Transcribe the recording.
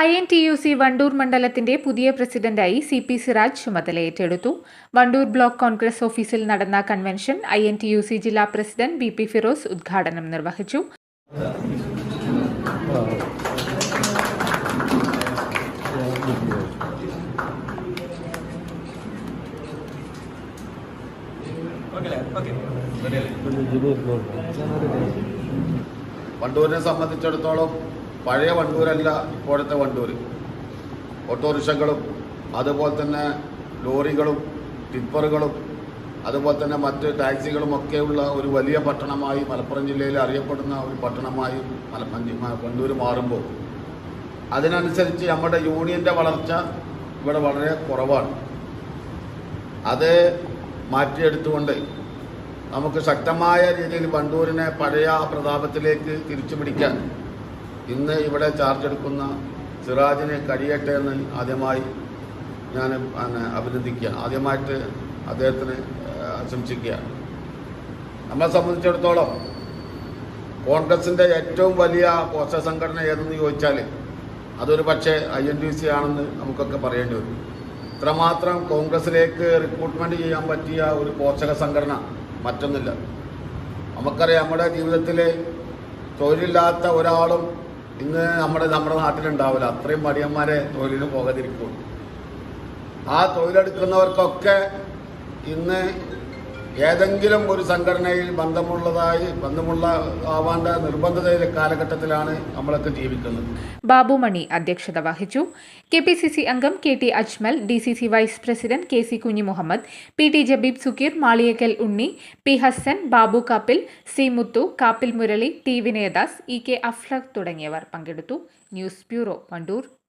I N T U C Wandoor മണ്ഡലത്തിന്റെ പുതിയ പ്രസിഡന്റായി സി പി സിറാജ് ചുമതലയേറ്റെടുത്തു വണ്ടൂർ ബ്ലോക്ക് കോൺഗ്രസ് ഓഫീസിൽ നടന്ന convention I N T U C ജില്ലാ പ്രസിഡന്റ് ബി പി ഫിറോസ് ഉദ്ഘാടനം നിർവഹിച്ചു. വണ്ടൂരിനെ സംബന്ധിച്ചിടത്തോളം പഴയ വണ്ടൂരല്ല ഇപ്പോഴത്തെ വണ്ടൂർ ഓട്ടോറിക്ഷകളും അതുപോലെ തന്നെ ലോറികളും ടിപ്പറുകളും അതുപോലെ തന്നെ മറ്റ് ടാക്സികളും ഒക്കെയുള്ള ഒരു വലിയ പട്ടണമായി മലപ്പുറം ജില്ലയിൽ അറിയപ്പെടുന്ന ഒരു പട്ടണമായി വണ്ടൂർ മാറുമ്പോൾ അതിനനുസരിച്ച് നമ്മുടെ യൂണിയന്റെ വളർച്ച ഇവിടെ വളരെ കുറവാണ്. അത് മാറ്റിയെടുത്തുകൊണ്ട് നമുക്ക് ശക്തമായ രീതിയിൽ വണ്ടൂരിനെ പഴയ പ്രതാപത്തിലേക്ക് തിരിച്ചു പിടിക്കാൻ ഇന്ന് ഇവിടെ ചാർജ് എടുക്കുന്ന സിറാജിനെ കഴിയട്ടെ എന്ന് ആദ്യമായി ഞാൻ അഭിനന്ദിക്കുക. ആദ്യമായിട്ട് അദ്ദേഹത്തിന് ആശംസിക്കുക. നമ്മളെ സംബന്ധിച്ചിടത്തോളം കോൺഗ്രസിന്റെ ഏറ്റവും വലിയ പോഷക സംഘടന ഏതെന്ന് ചോദിച്ചാൽ അതൊരു പക്ഷേ ഐ എൻ ഡി സി ആണെന്ന് നമുക്കൊക്കെ പറയേണ്ടി വരും. ഇത്രമാത്രം കോൺഗ്രസിലേക്ക് റിക്രൂട്ട്മെന്റ് ചെയ്യാൻ പറ്റിയ ഒരു പോഷക സംഘടന മറ്റൊന്നില്ല. നമുക്കറിയാം നമ്മുടെ ജീവിതത്തിൽ തൊഴിലില്ലാത്ത ഒരാളും ഇന്ന് നമ്മുടെ നമ്മുടെ നാട്ടിലുണ്ടാവില്ല. അത്രയും മടിയന്മാരെ തൊഴിലിന് പോകാതിരിക്കും ആ തൊഴിലെടുക്കുന്നവർക്കൊക്കെ ഇന്ന് ഏതെങ്കിലും ഒരു സംഘടനയിൽ ബന്ധമുള്ളതായി ബന്ധമുള്ള ആവാണ്ട നിർബന്ധത കാലഘട്ടത്തിലാണ് നമ്മളൊക്കെ ജീവിക്കുന്നത്. ബാബുമണി അധ്യക്ഷത വഹിച്ചു. കെ പി സി സി അംഗം K T Ajmal D C C vice president K C Kunhi Muhammad P T Jabeeb Sukkeer Maliyakkal Unni P Hasan Babu Kappil C Muthu Kappil Murali T Vinayadas E K Aflaq തുടങ്ങിയവർ പങ്കെടുത്തു. News bureau Wandoor